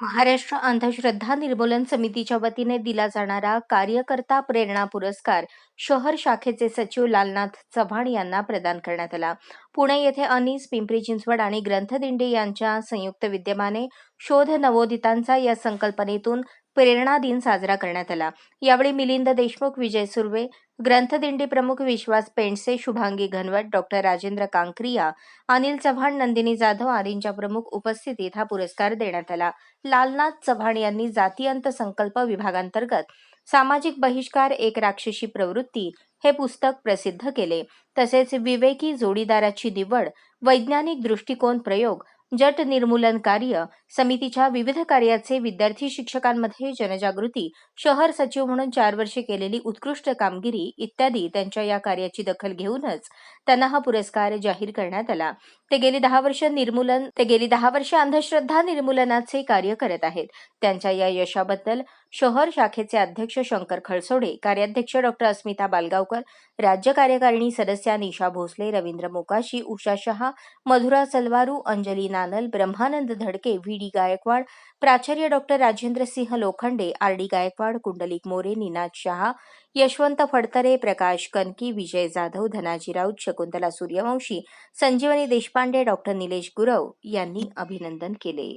महाराष्ट्र अंधश्रद्धा निर्मूलन समितीच्या वतीने दिला जाणारा कार्यकर्ता प्रेरणा पुरस्कार शहर शाखेचे सचिव लालनाथ चव्हाण यांना प्रदान करण्यात आला. पुणे येथे अनिस पिंपरी चिंचवड आणि ग्रंथदिंडी यांच्या संयुक्त विद्यमाने शोध नवोदितांचा या संकल्पनेतून प्रेरणा दिन साजरा करण्यात आला. यावेळी मिलिंद देशमुख विजय सुर्वे ग्रंथदिंडी प्रमुख विश्वास पेंडसे शुभांगी घनवट डॉक्टर राजेंद्र कांक्रिया अनिल चव्हाण नंदिनी जाधव आदींच्या प्रमुख उपस्थितीत हा पुरस्कार देण्यात आला. लालनाथ चव्हाण यांनी जातीयंत संकल्प विभागांतर्गत सामाजिक बहिष्कार एक राक्षसी प्रवृत्ती हे पुस्तक प्रसिद्ध केले. तसेच विवेकी जोडीदाराची निवड वैज्ञानिक दृष्टिकोन प्रयोग जट निर्मूलन कार्य समितीच्या विविध कार्याचे विद्यार्थी शिक्षकांमध्ये जनजागृती शहर सचिव म्हणून चार वर्षे केलेली उत्कृष्ट कामगिरी इत्यादी त्यांच्या या कार्याची दखल घेऊनच त्यांना हा पुरस्कार जाहीर करण्यात आला. ते गेली दहा वर्ष निर्मूलन ते गेली दहा वर्ष अंधश्रद्धा निर्मूलनाचे कार्य करत आहेत. त्यांच्या या यशाबद्दल शहर शाखेचे अध्यक्ष शंकर खळसोडे कार्याध्यक्ष डॉक्टर अस्मिता बालगावकर राज्य कार्यकारिणी सदस्या निशा भोसले रवींद्र मोकाशी उषा शहा मधुरा सलवारू अंजली नानल ब्रह्मानंद धडके व्ही डी गायकवाड प्राचार्य doctor Rajendra Singh Lokhande R D Gaikwad Kundalik More Ninad Shah Yashwant Phadtare Prakash Kanki Vijay Jadhav Dhanaji Raut Shakuntala Suryavanshi Sanjeevani Deshpande doctor Nilesh Gurav यांनी अभिनंदन केले.